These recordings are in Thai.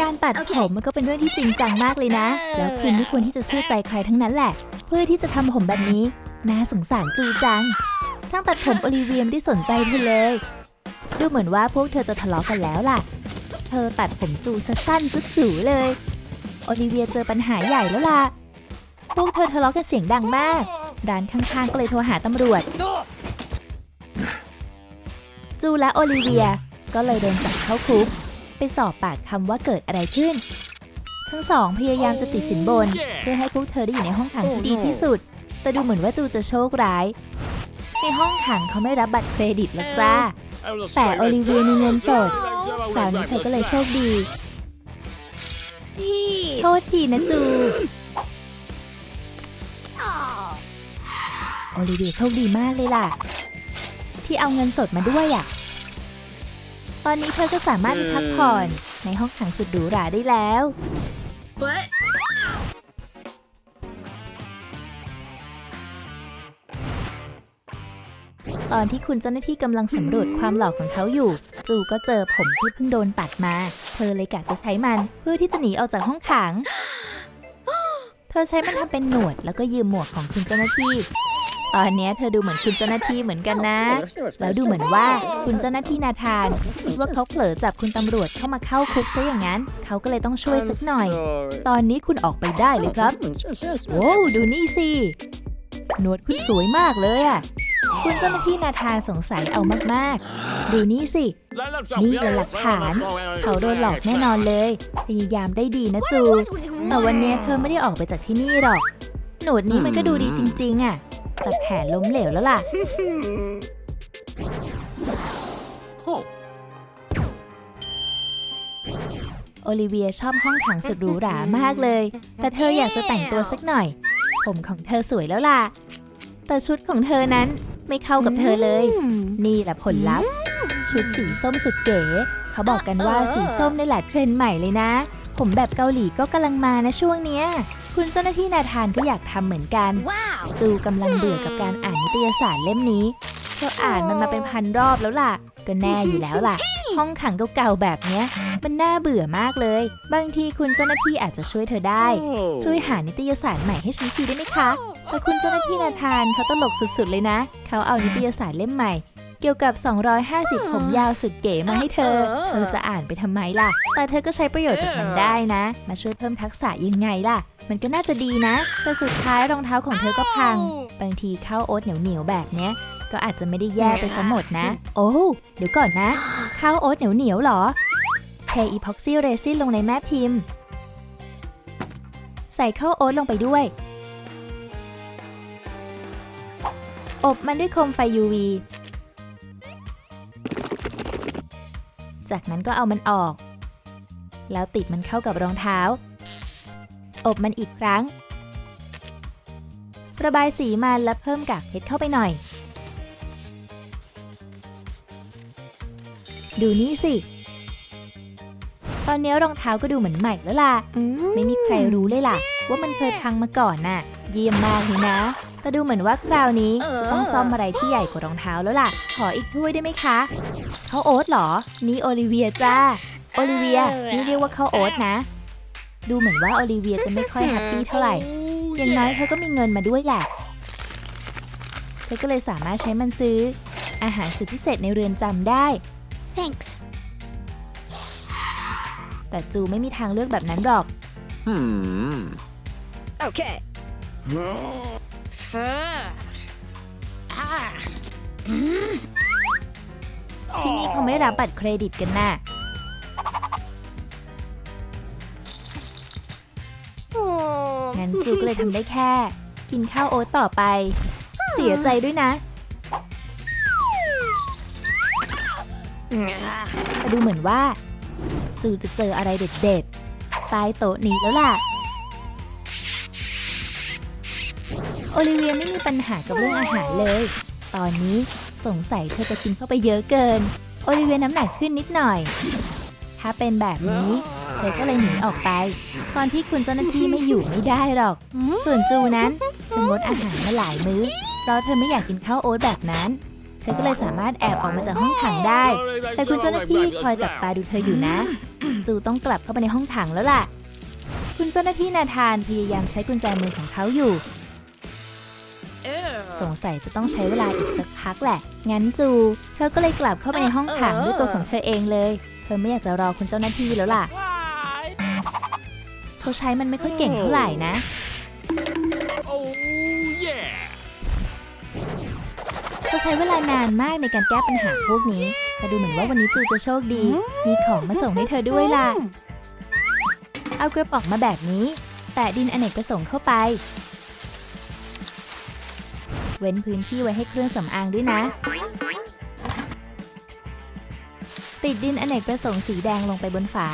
การตัดผมมันก็เป็นเรื่องที่จริงจังมากเลยนะ แล้วคุณไม่ควรที่จะเชื่อใจใครทั้งนั้นแหละ เพื่อที่จะทำผมแบบนี้ น่าสงสารจูจัง ช่างตัดผมโอลิเวียไม่ได้สนใจเธอเลย ดูเหมือนว่าพวกเธอจะทะเลาะกันแล้วล่ะ เธอตัดผมจูซะสั้นจุดจูเลย โอลิเวียเจอปัญหาใหญ่แล้วล่ะ พวกเธอทะเลาะกันเสียงดังมาก ร้านข้างๆ ก็เลยโทรหาตำรวจ จูและโอลิเวียก็เลยโดนจับเข้าคุก ไปสอบปากคำว่าเกิดอะไรขึ้น ทั้งสองพยายามจะติดสินบน เพื่อให้พวกเธอได้อยู่ในห้องขังที่ดีที่สุด แต่ดูเหมือนว่าจูจะโชคร้าย ในห้องขังเขาไม่รับบัตรเครดิตหรอกจ้า แต่โอลิเวียมีเงินสดคราวนี้เธอก็เลยโชคดีโทษทีนะจู โอลิเวียโชคดีมากเลยล่ะ ที่เอาเงินสดมาด้วยอะต อนนี้เธอก็สามารถไปพักผ่อน ในห้องขังสุดหรูหราได้แล้ว What? ตอนที่คุณเจ้าหน้าที่กำลังสำรวจความหลอกของเขาอยู่ จูก็เจอผมที่เพิ่งโดนตัดมา เธอเลยกะจะใช้มันเพื่อที่จะหนีออกจากห้องขัง เธอใช้มันทำเป็นหนวดแล้วก็ยืมหมวกของคุณเจ้าหน้าที่ ตอนเนี้ยเธอดูเหมือนคุณเจ้าหน้าที่เหมือนกันนะ แล้วดูเหมือนว่าคุณเจ้าหน้าที่นาธานคิดว่าเขาเผลอจับคุณตำรวจเข้ามาเข้าคุกซะอย่างนั้น เขาก็เลยต้องช่วยสักหน่อย ตอนนี้คุณออกไปได้เลยครับโว้วดูนี่สิหนวดคุณสวยมากเลยอะคุณเจ้าหน้าที่นาธานสงสัยเอามากๆ ดูนี่สิ นี่เป็นหลักฐาน เขาโดนหลอกแน่นอนเลย พยายามได้ดีนะจู แต่วันเนี้ยเธอไม่ได้ออกไปจากที่นี่หรอก หนวดนี้มันก็ดูดีจริง ๆ อะ แต่แผนล้มเหลวแล้วล่ะ โอลิเวียชอบห้องขังสุดหรูหรามากเลย แต่เธออยากจะแต่งตัวสักหน่อย ผมของเธอสวยแล้วล่ะ แต่ชุดของเธอนั้นไม่เข้ากับเธอเลย นี่แหละผลลัพธ์ ชุดสีส้มสุดเก๋ เขาบอกกันว่าสีส้มนี่แหละเทรนด์ใหม่เลยนะ ผมแบบเกาหลีก็กำลังมานะช่วงเนี้ย คุณเจ้าหน้าที่นาธานก็อยากทำเหมือนกัน Wow. จูกำลังเบื่อกับการอ่านนิตยสารเล่มนี้เธออ่านมันมาเป็นพันรอบแล้วล่ะ ก็แน่อยู่แล้วล่ะ ห้องขังเก่าๆแบบเนี้ย มันน่าเบื่อมากเลย บางทีคุณเจ้าหน้าที่อาจจะช่วยเธอได้ ช่วยหานิตยสารใหม่ให้ฉันทีได้ไหมคะแต่คุณเจ้าหน้าที่นาธานเขาตลกสุดๆเลยนะ เขาเอานิตยสารเล่มใหม่ เกี่ยวกับ 250 ผมยาวสุดเก๋มาให้เธอ เธอจะอ่านไปทำไมล่ะ แต่เธอก็ใช้ประโยชน์จากมันได้นะ มาช่วยเพิ่มทักษะยังไงล่ะ มันก็น่าจะดีนะ แต่สุดท้ายรองเท้าของเธอก็พัง บางทีข้าวโอ๊ตเหนียวๆแบบเนี้ย ก็อาจจะไม่ได้แย่ไปซะหมดนะ โอ้เดี๋ยวก่อนนะข้าวโอ๊ตเหนียวๆหรอเทอีพ็อกซี่เรซินลงในแม่พิมพ์ ใส่ข้าวโอ๊ตลงไปด้วยอบมันด้วยโคมไฟ UV จากนั้นก็เอามันออก แล้วติดมันเข้ากับรองเท้า อบมันอีกครั้ง ระบายสีมันและเพิ่มกากเพชรเข้าไปหน่อย ดูนี่สิ ตอนนี้รองเท้าก็ดูเหมือนใหม่แล้วล่ะ ไม่มีใครรู้เลยล่ะ ว่ามันเคยพังมาก่อนน่ะ เยี่ยมมากเลยนะแต่ดูเหมือนว่าคราวนี้จะต้องซ่อมอะไรที่ใหญ่กว่ารองเท้าแล้วล่ะ ขออีกถ้วยได้ไหมคะ ข้าวโอ๊ตเหรอ นี่โอลิเวียจ้า โอลิเวีย นี่เรียกว่าข้าวโอ๊ตนะ ดูเหมือนว่าโอลิเวียจะไม่ค่อยแฮปปี้เท่าไหร่ อย่างน้อยเธอก็มีเงินมาด้วยแหละ เธอก็เลยสามารถใช้มันซื้อ อาหารสุดพิเศษในเรือนจำได้ Thanks. แต่จูไม่มีทางเลือกแบบนั้นหรอก Hmm. Okay. Ah. ที่นี่เขาไม่รับบัตรเครดิตกันน่ะ Oh. งั้นจูก็เลยทำได้แค่ กินข้าวโอ๊ตต่อไป เสียใจด้วยนะแต่ดูเหมือนว่า จูจะเจออะไรเด็ดๆใต้โต๊ะนี้แล้วล่ะ โอลิเวียไม่มีปัญหากับเรื่องอาหารเลย ตอนนี้สงสัยเธอจะกินเข้าไปเยอะเกิน โอลิเวียน้ำหนักขึ้นนิดหน่อย ถ้าเป็นแบบนี้เธอก็เลยหนีออกไป ตอนที่คุณเจ้าหน้าที่ไม่อยู่ไม่ได้หรอก ส่วนจูนั้นเธองดอาหารมาหลายมื้อเพราะเธอไม่อยากกินข้าวโอ๊ตแบบนั้น เธอก็เลยสามารถแอบออกมาจากห้องขังได้ แต่คุณเจ้าหน้าที่คอยจับตาดูเธออยู่นะ จูต้องกลับเข้าไปในห้องขังแล้วล่ะ คุณเจ้าหน้าที่นาธานพยายามใช้กุญแจมือของเขาอยู่ สงสัยจะต้องใช้เวลาอีกสักพักแหละ งั้นจู เธอก็เลยกลับเข้าไปในห้องขังด้วยตัวของเธอเองเลย เธอไม่อยากจะรอคุณเจ้าหน้าที่แล้วล่ะเขาใช้มันไม่ค่อยเก่งเท่าไหร่นะเขาใช้เวลานานมากในการแก้ปัญหาพวกนี้ แต่ดูเหมือนว่าวันนี้จูจะโชคดี มีของมาส่งให้เธอด้วยล่ะ เอากระป๋องมาแบบนี้แปะดินอเนกประสงค์เข้าไป เว้นพื้นที่ไว้ให้เครื่องสำอางด้วยนะ ติดดินอเนกประสงค์สีแดงลงไปบนฝา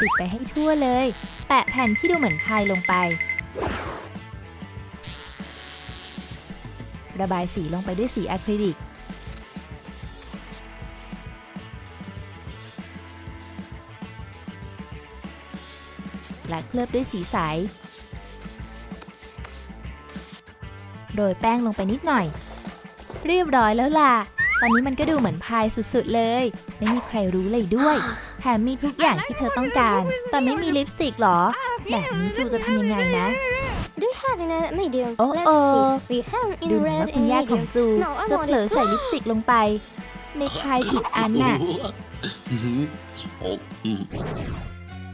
ติดไปให้ทั่วเลย แปะแผ่นที่ดูเหมือนพายลงไป ระบายสีลงไปด้วยสีอะคริลิกและเคลือบด้วยสีใส โรยแป้งลงไปนิดหน่อย เรียบร้อยแล้วล่ะ ตอนนี้มันก็ดูเหมือนพายสุดๆเลย ไม่มีใครรู้เลยด้วย แถมมีทุกอย่างที่เธอต้องการ แต่ไม่มีลิปสติกหรอ แบบนี้จูจะทำยังไงนะ Do you have in a medium? Oh, Let's oh. see. We have ดู in เหมือนว่า red คุณ and ย่าของ medium. จู No, I จะ want เผลอ it. ใส่ลิปสติกลงไป ในพายผิดอันน่ะโอ้อืม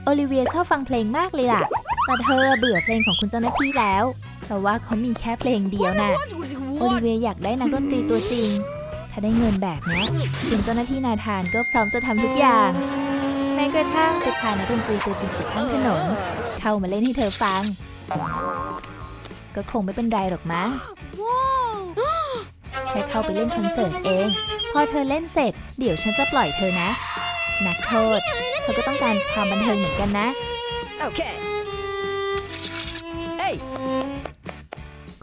โอลิเวียชอบฟังเพลงมากเลยล่ะ แต่เธอเบื่อเพลงของคุณเจ้าหน้าที่แล้ว เพราะว่าเขามีแค่เพลงเดียวนะโอลิเวียอยากได้นักดนตรีตัวจริง ถ้าได้เงินแบบนี้ยคุณเจ้าหน้าที่นาธานก็พร้อมจะทำทุกอย่างแม้กระทั่งไปพานักดนตรีตัวจริงจากข้างถนน เข้ามาเล่นให้เธอฟัง ก็คงไม่เป็นไรหรอกมั้งแค่เข้าไปเล่นคอนเสิร์ตเอง พอเธอเล่นเสร็จ เดี๋ยวฉันจะปล่อยเธอนะ นักโทษ เธอก็ต้องการความบันเทิงเหมือนกันนะ Okay. Hey.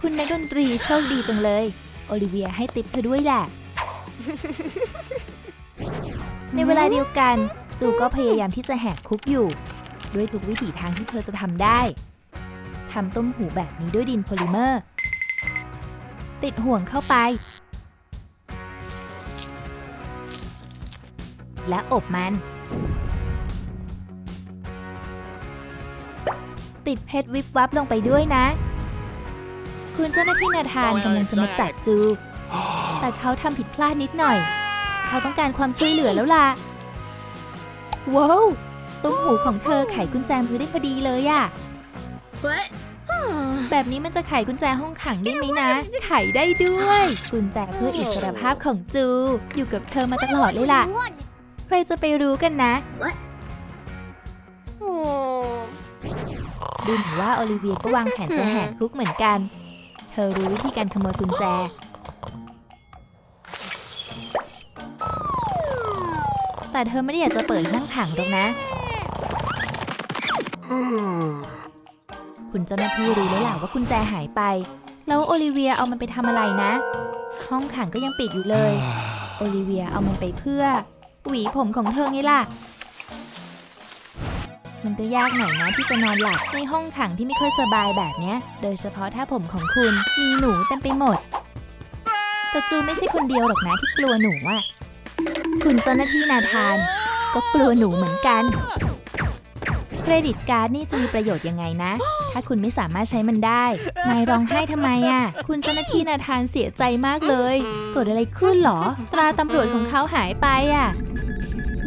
คุณนักดนตรีโชคดีจังเลย โอลิเวียให้ติปเธอด้วยแหละ ในเวลาเดียวกัน จูก็พยายามที่จะแหกคุกอยู่ ด้วยทุกวิถีทางที่เธอจะทำได้ทำต้มหูแบบนี้ด้วยดินโพลิเมอร์ ติดห่วงเข้าไป และอบมัน ติดเพชรวิบวับลงไปด้วยนะ คุณเจ้าหน้าที่นาธานกำลังจะมาจับจู แต่เขาทำผิดพลาดนิดหน่อย เขาต้องการความช่วยเหลือแล้วล่ะ ว้าวตุ้มหูของเธอไขกุญแจมือได้พอดีเลยอะ What? แบบนี้มันจะไขกุญแจห้องขังได้ไหมนะ ไขได้ด้วย กุญแจเพื่ออิสรภาพของจู อยู่กับเธอมาตลอดเลยล่ะ What? ใครจะไปรู้กันนะ Oh. ดูเหมือนว่าโอลิเวียก็วางแผนจะแหกคุกเหมือนกัน เธอรู้วิธีการขโมยกุญแจ แต่เธอไม่ได้อยากจะเปิดห้องขังหรอกนะ คุณเจ้าหน้าที่รู้แล้วล่ะว่ากุญแจหายไป แล้วโอลิเวียเอามันไปทำอะไรนะ ห้องขังก็ยังปิดอยู่เลย โอลิเวียเอามันไปเพื่อ หวีผมของเธอไงล่ะ มันก็ยากหน่อยนะที่จะนอนหลับในห้องขังที่ไม่ค่อยสบายแบบเนี้ย โดยเฉพาะถ้าผมของคุณมีหนูเต็มไปหมด แต่จูไม่ใช่คนเดียวหรอกนะที่กลัวหนูอะคุณเจ้าหน้าที่นาธาน ก็กลัวหนูเหมือนกัน เครดิตการ์ดนี่จะมีประโยชน์ยังไงนะ ถ้าคุณไม่สามารถใช้มันได้ นายร้องไห้ทำไมอะ คุณเจ้าหน้าที่นาธานเสียใจมากเลยเกิดอะไรขึ้นเหรอ ตราตำรวจของเขาหายไปอะ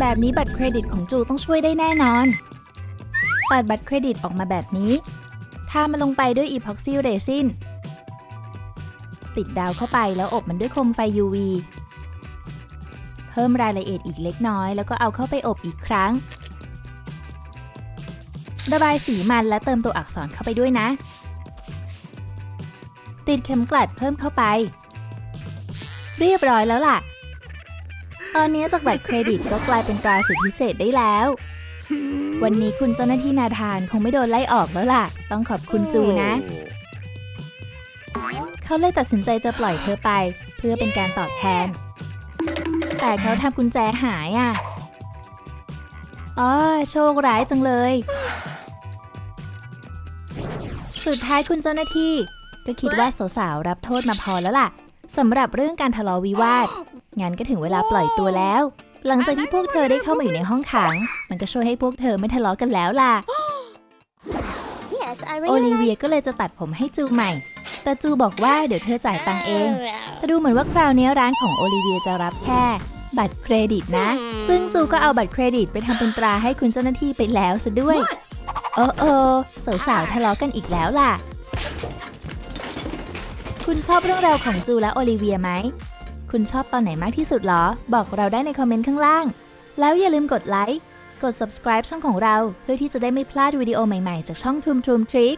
แบบนี้บัตรเครดิตของจูต้องช่วยได้แน่นอน ปิดบัตรเครดิตออกมาแบบนี้ ทามันลงไปด้วยอีพ็อกซี่เรซิน ติดดาวเข้าไปแล้วอบมันด้วยโคมไฟ UV เพิ่มรายละเอียดอีกเล็กน้อย แล้วก็เอาเข้าไปอบอีกครั้ง ระบายสีมันและเติมตัวอักษรเข้าไปด้วยนะ ติดเข็มกลัดเพิ่มเข้าไป เรียบร้อยแล้วล่ะ ตอนนี้จากบัตรเครดิตก็กลายเป็นตราสุดพิเศษได้แล้ว วันนี้คุณเจ้าหน้าที่นาธานคงไม่โดนไล่ออกแล้วล่ะ ต้องขอบคุณจูนะ เขาเลยตัดสินใจจะปล่อยเธอไป เพื่อเป็นการตอบแทน แต่เขาทำกุญแจหายอะอ๋อโชคร้ายจังเลย สุดท้ายคุณเจ้าหน้าที่ ก็คิดว่าสาวๆรับโทษมาพอแล้วล่ะ สำหรับเรื่องการทะเลาะวิวาทงั้นก็ถึงเวลาปล่อยตัวแล้ว หลังจากที่พวกเธอได้เข้ามาอยู่ในห้องขัง มันก็ช่วยให้พวกเธอไม่ทะเลาะกันแล้วล่ะ Yes, I โอ really ลิ like เวียก็เลยจะตัดผมให้จูใหม่ แต่จูบอกว่าเดี๋ยวเธอจ่ายตังค์เองแต่ดูเหมือนว่าคราวนี้ร้านของโอลิเวียจะรับแค่ บัตรเครดิตนะ ซึ่งจูก็เอาบัตรเครดิตไปทำเป็นตราให้คุณเจ้าหน้าที่ไปแล้วซะด้วย What? เออเออสาวๆทะเลาะกันอีกแล้วล่ะ คุณชอบเรื่องราวของจูและโอลิเวียไหม คุณชอบตอนไหนมากที่สุดเหรอ บอกเราได้ในคอมเมนต์ข้างล่าง แล้วอย่าลืมกดไลค์ กด subscribe ช่องของเรา เพื่อที่จะได้ไม่พลาดวิดีโอใหม่ๆ จากช่อง Tum Tum Trick